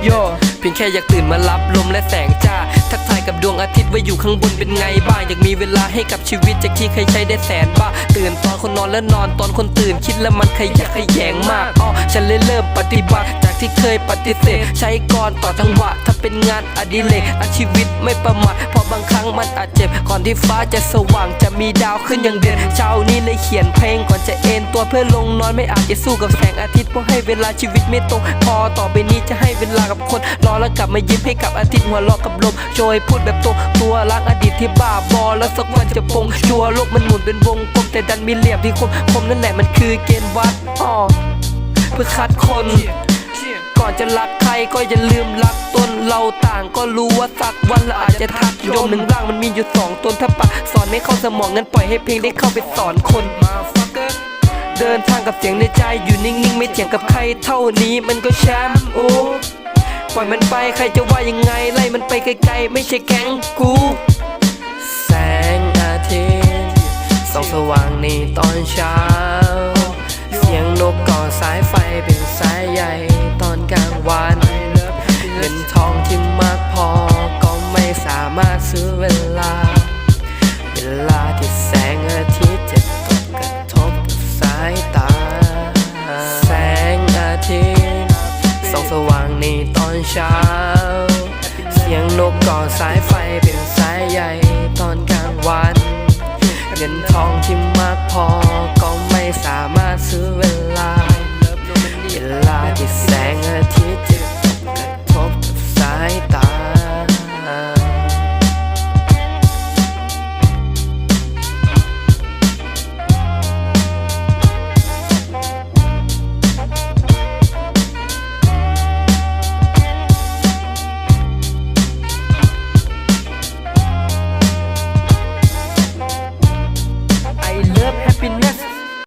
เพียงแค่อยากตื่นมารับลมและแสงจ้า ทักทายกับดวงอาทิตย์ไว้อยู่ข้างบนเป็นไงบ้าง อยากมีเวลาให้กับชีวิตจากที่เคยใช้ได้แสนบ้า ตื่นตอนคนนอนและนอนตอนคนตื่นคิดแล้วมันขยะขยแยงมากอ้อฉันเลยเริ่มปฏิบัติ ที่เคยปฏิเสธ ใช้ก่อนต่อจังหวะ ถ้าเป็นงานอดิเรกอาชีวิตไม่ประมาทเพราะบางครั้งมันอาจเจ็บ ก่อนที่ฟ้าจะสว่างจะมีดาวขึ้นอย่างเด่นเช้านี้เลยเขียนเพลงก่อนจะเอนตัวเพื่อลงนอนไม่อาจจะสู้กับแสงอาทิตย์เพราะให้เวลาชีวิตไม่ตรงพอต่อไปนี้จะให้เวลากับคนรอแล้วกลับมายิ้มให้กับอาทิตย์หัวเราะกับลมโชยพูดแบบตรงตัวรักอดีตที่บ้าบอแล้วสักวันจะปงชัวโลกมันหมุนเป็นวงกลมแต่ดันมีเหลี่ยมที่คมคมนั่นแหละมันคือเกณฑ์วัดอ้อเพื่อคัดคน ก่อนจะรักใครก็อย่าลืมรักตนเราต่างก็รู้ว่าสักวันเราอาจจะทักโยมหนึ่งร่างมันมีอยู่สองตนถ้าปะสอนไม่เข้าสมองงั้นปล่อยให้เพลงได้เข้าไปสอนคนมาฟักเกอร์เดินทางกับเสียงในใจอยู่นิ่งๆ ไม่เถียงกับใครเท่านี้มันก็แชมป์โอ้ปล่อยมันไปใครจะว่ายังไงไล่มันไปไกลๆ ไม่ใช่แก๊งกูแสงอาทิตย์ส่องสว่างในตอนเช้า เสียงนกก่อสายไฟเป็นสายใหญ่ ซื้อเวลา เวลาที่แสงอาทิตย์จะตกกระทบกับสายตา แสงอาทิตย์ส่องสว่างในตอนเช้า เสียงนกก่อสายไฟเป็นสายใหญ่ตอนกลางวันเงินทองที่มากพอก็ไม่สามารถซื้อเวลา เวลาที่แสงอาทิตย์จะตกกระทบกับสายตา